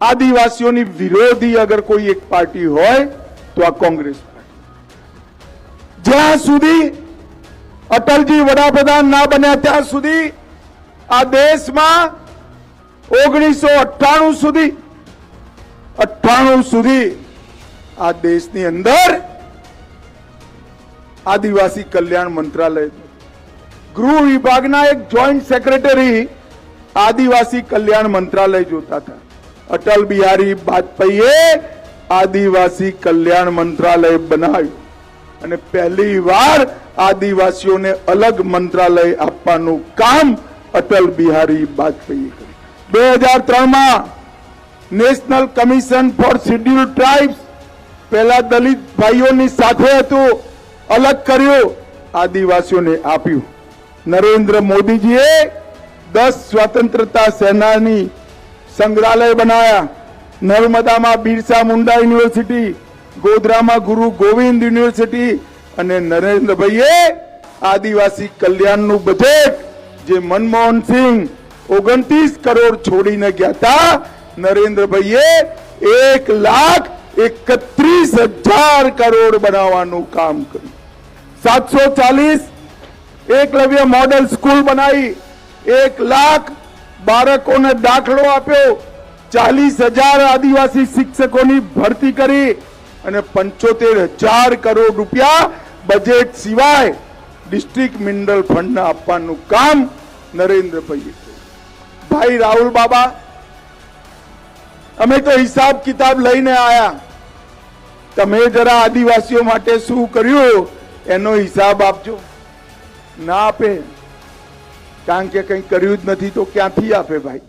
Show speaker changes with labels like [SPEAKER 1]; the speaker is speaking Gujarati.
[SPEAKER 1] આદિવાસીઓની વિરોધી અગર કોઈ એક પાર્ટી હોય, તો આ કોંગ્રેસ પાર્ટી. જ્યાં સુધી અટલજી વડાપ્રધાન ના બન્યા, ત્યાં સુધી આ દેશમાં ઓગણીસો અઠ્ઠાણું સુધી અઠ્ઠાણું સુધી આ દેશની અંદર આદિવાસી કલ્યાણ મંત્રાલય ગૃહ વિભાગના એક જોઈન્ટ સેક્રેટરી આદિવાસી કલ્યાણ મંત્રાલય જોતા હતા. અટલ બિહારી વાજપેયીએ આદિવાસી કલ્યાણ મંત્રાલય બનાવ્યું. અને પહેલી વાર આદિવાસીઓને અલગ મંત્રાલય આપવાનું કામ અટલ બિહારી વાજપેયી બે હજાર ત્રણમાં national commission for scheduled tribes પહેલા દલિત ભાઈઓની સાથે હતું, અલગ કર્યું, આદિવાસીઓને આપ્યું. નરેન્દ્ર મોદીજીએ દસ સ્વતંત્રતા સેનાની સંગ્રહાલય બનાયા. નર્મદામાં બિરસા મુંડા યુનિવર્સિટી, ગોધરામાં ગુરુ ગોવિંદ યુનિવર્સિટી અને નરેન્દ્રભાઈએ આદિવાસી કલ્યાણનું બજેટ જે મનમોહન સિંહ ઓગણત્રીસ કરોડ છોડીને ગયા હતા, નરેન્દ્રભાઈએ એક લાખ એકત્રીસ હજાર કરોડ બનાવવાનું કામ કર્યું. સાતસો ચાલીસ એકલવ્ય મોડલ સ્કૂલ બનાવી, એક લાખ બાળકોને દાખલો આપ્યો. ચાલીસ હજાર આદિવાસી શિક્ષકોની ભરતી કરી અને પંચોતેર હજાર કરોડ રૂપિયા બજેટ સિવાય ડિસ્ટ્રિક્ટ મિનરલ ફંડને આપવાનું કામ નરેન્દ્રભાઈએ ભાઈ રાહુલ બાબા, અમે તો હિસાબ કિતાબ લઈને આયા. તમે જરા આદિવાસીઓ માટે શું કર્યું, એનો હિસાબ આપજો. ના આપે. કારણ કે કંઈ કર્યું જ નથી તો ક્યાંથી આપે ભાઈ?